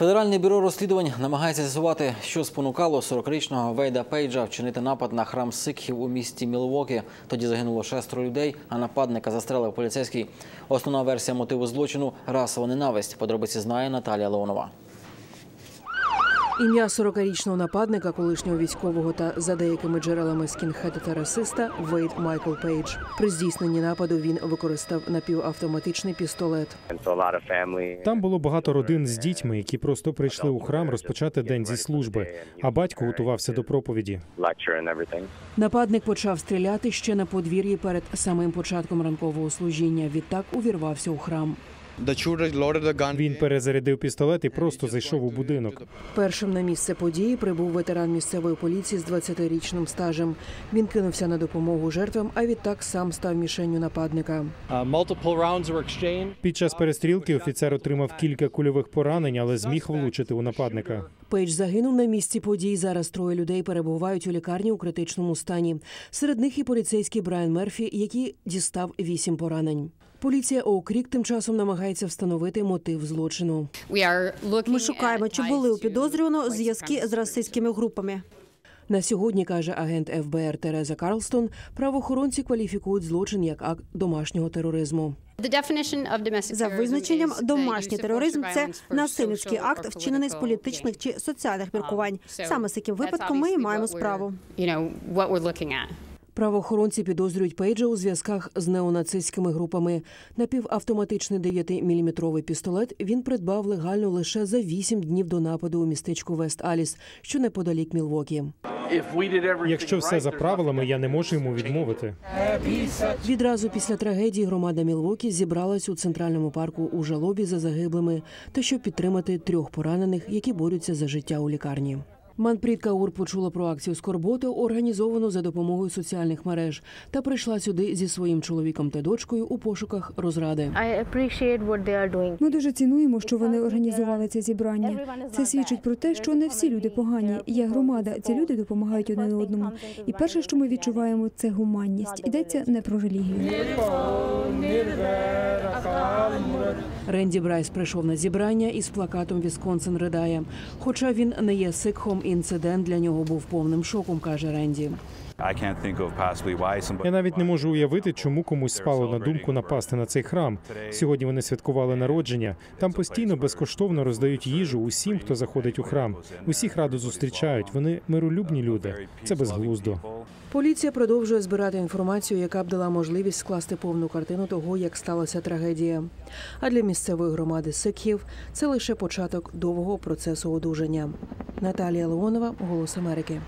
Федеральне бюро розслідувань намагається з'ясувати, що спонукало 40-річного Вейда Пейджа вчинити напад на храм Сикхів у місті Мілвокі. Тоді загинуло шестеро людей, а нападника застрелив поліцейський. Основна версія мотиву злочину расова ненависть. Подробиці знає Наталія Леонова. Ім'я 40-річного нападника, колишнього військового та за деякими джерелами скінхеда та расиста Вейд Майкл Пейдж. При здійсненні нападу він використав напівавтоматичний пістолет. Там було багато родин з дітьми, які просто прийшли у храм розпочати день зі служби. А батько готувався до проповіді. Нападник почав стріляти ще на подвір'ї перед самим початком ранкового служіння. Відтак увірвався у храм. The shooter loaded the gun. Він перезарядив пістолет і просто зайшов у будинок. Першим на місце події прибув ветеран місцевої поліції з 20-річним стажем. Він кинувся на допомогу жертвам, а відтак сам став мішенню нападника. Uh, multiple rounds were exchanged. Під час перестрілки офіцер отримав кілька кульових поранень, але зміг влучити у нападника. Пейдж загинув на місці подій. Зараз троє людей перебувають у лікарні у критичному стані. Серед них і поліцейський Брайан Мерфі, який дістав вісім поранень. Поліція Оукрік тим часом намагається встановити мотив злочину. Ми шукаємо, чи були у підозрюваного зв'язки з расистськими групами. На сьогодні каже агент ФБР Тереза Карлстон. Правоохоронці кваліфікують злочин як акт домашнього тероризму. За визначенням, домашній тероризм це насильницький акт, вчинений з політичних чи соціальних міркувань. Саме з таким випадком ми і маємо справу. Правоохоронці підозрюють Пейджа у зв'язках з неонацистськими групами. Напівавтоматичний 9-мм пістолет він придбав легально лише за 8 днів до нападу у містечку Вест Аліс, що неподалік Мілвокі. Якщо все за правилами, я не можу йому відмовити. Відразу після трагедії громада Мілвокі зібралась у центральному парку у жалобі за загиблими та щоб підтримати трьох поранених, які борються за життя у лікарні. Манпрід Каур почула про акцію скорботи, організовану за допомогою соціальних мереж, та прийшла сюди зі своїм чоловіком та дочкою у пошуках розради. Ми дуже цінуємо, що вони організували це зібрання. Це свідчить про те, що не всі люди погані. Є громада, ці люди допомагають один одному. І перше, що ми відчуваємо, це гуманність. Йдеться не про релігію. Ренді Брайс прийшов на зібрання із плакатом Вісконсин ридає. Хоча він не є сикхом, інцидент для нього був повним шоком, каже Ренді. Я навіть не можу уявити, чому комусь спало на думку напасти на цей храм. Сьогодні вони святкували народження. Там постійно безкоштовно роздають їжу усім, хто заходить у храм. Усіх радо зустрічають. Вони миролюбні люди. Це безглуздо. Поліція продовжує збирати інформацію, яка б дала можливість скласти повну картину того, як сталася трагедія. А для місцевої громади сикхів це лише початок довгого процесу одужання. Наталія Леонова, Голос Америки.